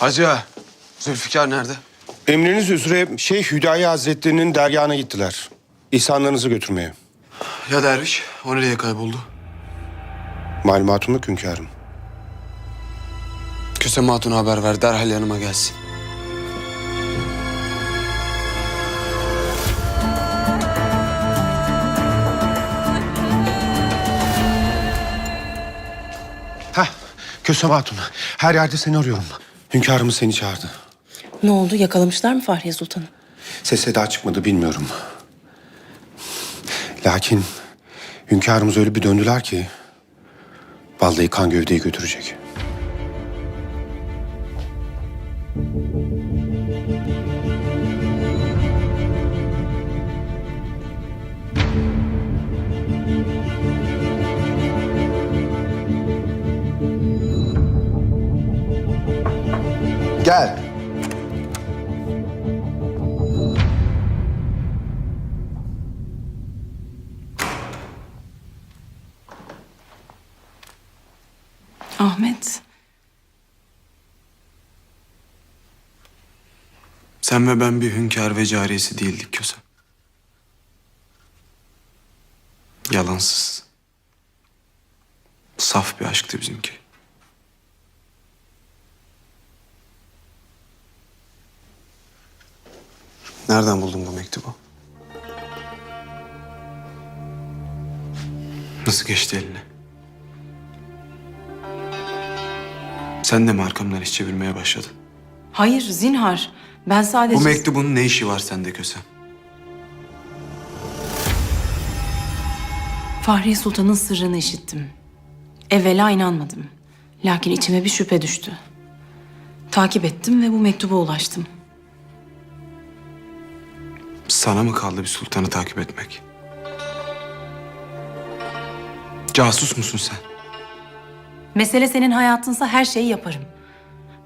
Hacı ağa, Zülfikar nerede? Emriniz üzere Şeyh Hüdayi Hazretleri'nin dergahına gittiler. İhsanlarınızı götürmeye. Ya derviş, o nereye kayboldu? Malumatım yok hünkârım. Kösem Hatun'a haber ver, derhal yanıma gelsin. Kösem Hatun. Her yerde seni arıyorum. Hünkârımız seni çağırdı. Ne oldu? Yakalamışlar mı Fahriye Sultan'ı? Ses seda çıkmadı bilmiyorum. Lakin hünkârımız öyle bir döndüler ki... ...vallahi kan gövdeyi götürecek. Gel. Ahmet. Sen ve ben bir hünkâr ve cariyesi değildik Kösem. Yalansız. Saf bir aşktı bizimki. Nereden buldun bu mektubu? Nasıl geçti eline? Sen de mi arkamdan iş çevirmeye başladın? Hayır zinhar. Ben sadece... Bu mektubun ne işi var sende Kösem? Fahriye Sultan'ın sırrını işittim. Evvela inanmadım. Lakin içime bir şüphe düştü. Takip ettim ve bu mektuba ulaştım. Sana mı kaldı bir sultanı takip etmek? Casus musun sen? Mesele senin hayatınsa her şeyi yaparım.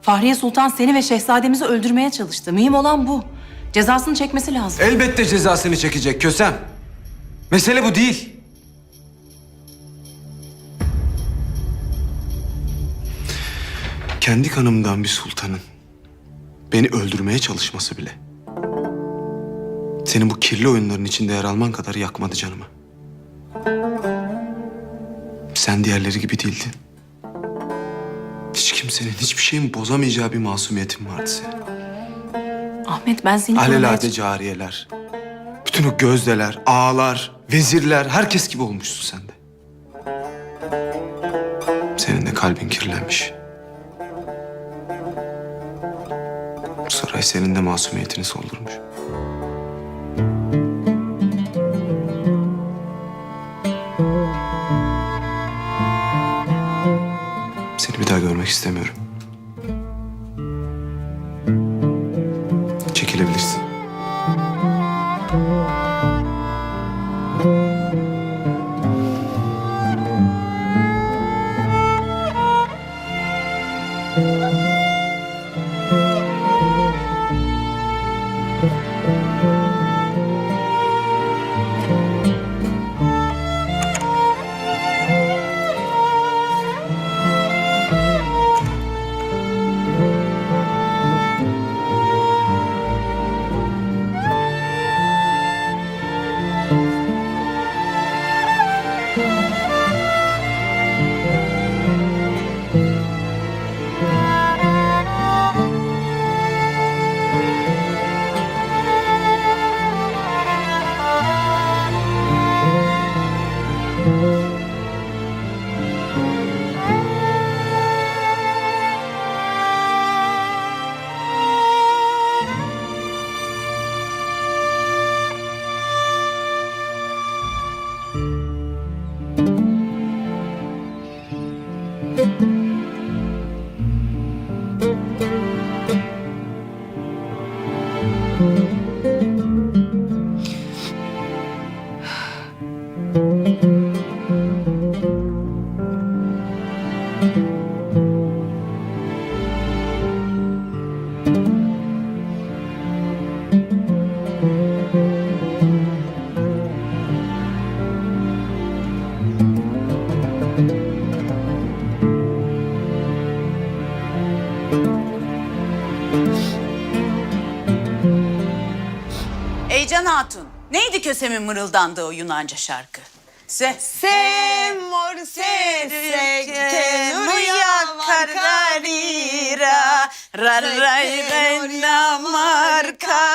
Fahriye Sultan seni ve şehzademizi öldürmeye çalıştı. Mühim olan bu. Cezasını çekmesi lazım. Elbette cezasını çekecek Kösem. Mesele bu değil. Kendi kanımdan bir sultanın beni öldürmeye çalışması bile senin bu kirli oyunların içinde yer alman kadar yakmadı canımı. Sen diğerleri gibi değildin. Hiç kimsenin hiçbir şeyin bozamayacağı bir masumiyetin vardı senin. Ahmet ben seni. Alelade cariyeler. Bütün o gözdeler, ağalar, vezirler, herkes gibi olmuşsun sen de. Senin de kalbin kirlenmiş. Bu saray senin de masumiyetini soldurmuş. Görmek istemiyorum. Hatun. Neydi Kösem'in mırıldandığı o Yunanca şarkı? Se Semor se se que nuya kararira Rarayla markavira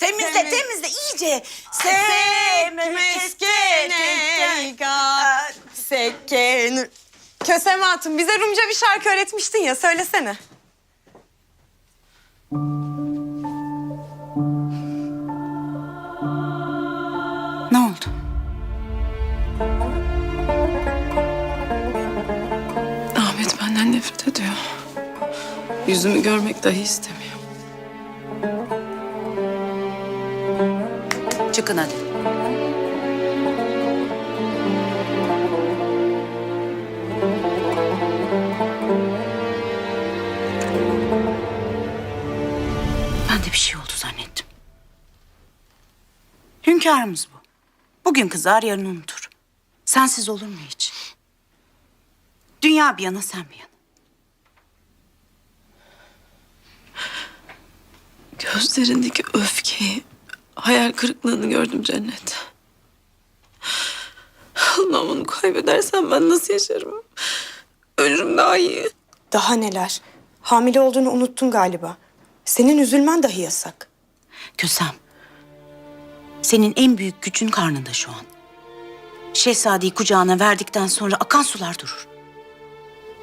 Temizle temizle iyice. Meskene Seke Kösem Hatun bize Rumca bir şarkı öğretmiştin ya söylesene. Yüzümü görmek dahi istemiyor. Çıkın hadi. Ben de bir şey oldu zannettim. Hünkârımız bu. Bugün kızar, yarın unutur. Sensiz olur mu hiç? Dünya bir yana, sen bir yana. Gözlerindeki öfkeyi, hayal kırıklığını gördüm cennet. Allah'ım onu kaybedersem ben nasıl yaşarım? Ölürüm daha iyi. Daha neler? Hamile olduğunu unuttun galiba. Senin üzülmen dahi yasak. Kösem, senin en büyük gücün karnında şu an. Şehzadeyi kucağına verdikten sonra akan sular durur.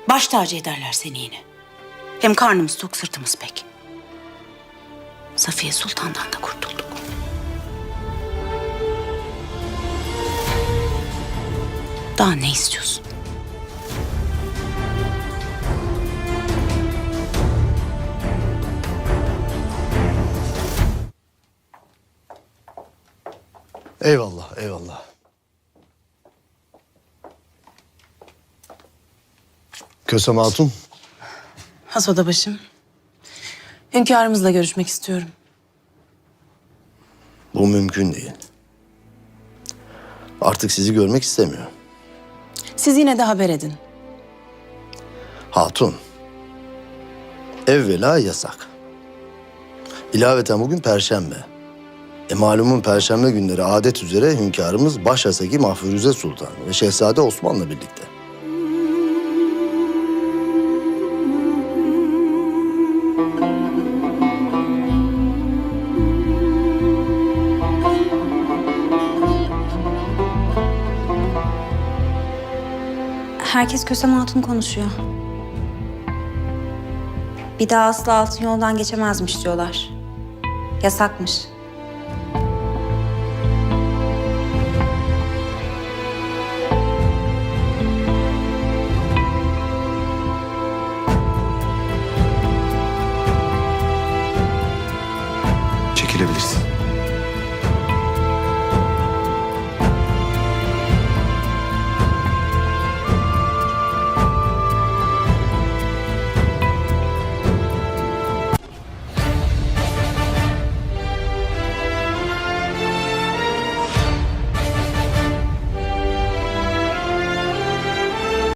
Baş tacı ederler seni yine. Hem karnımız tok, sırtımız pek. Safiye Sultan'dan da kurtulduk. Daha ne istiyorsun? Eyvallah, eyvallah. Kösem Hatun, Has odabaşım. Hünkârımızla görüşmek istiyorum. Bu mümkün değil. Artık sizi görmek istemiyor. Siz yine de haber edin. Hatun, evvela yasak. İlaveten bugün Perşembe. E malumun Perşembe günleri adet üzere hünkârımız Başaseki Mahfuruze Sultan ve Şehzade Osman'la birlikte. Herkes Kösem Hatun konuşuyor. Bir daha asla altın yoldan geçemezmiş diyorlar. Yasakmış.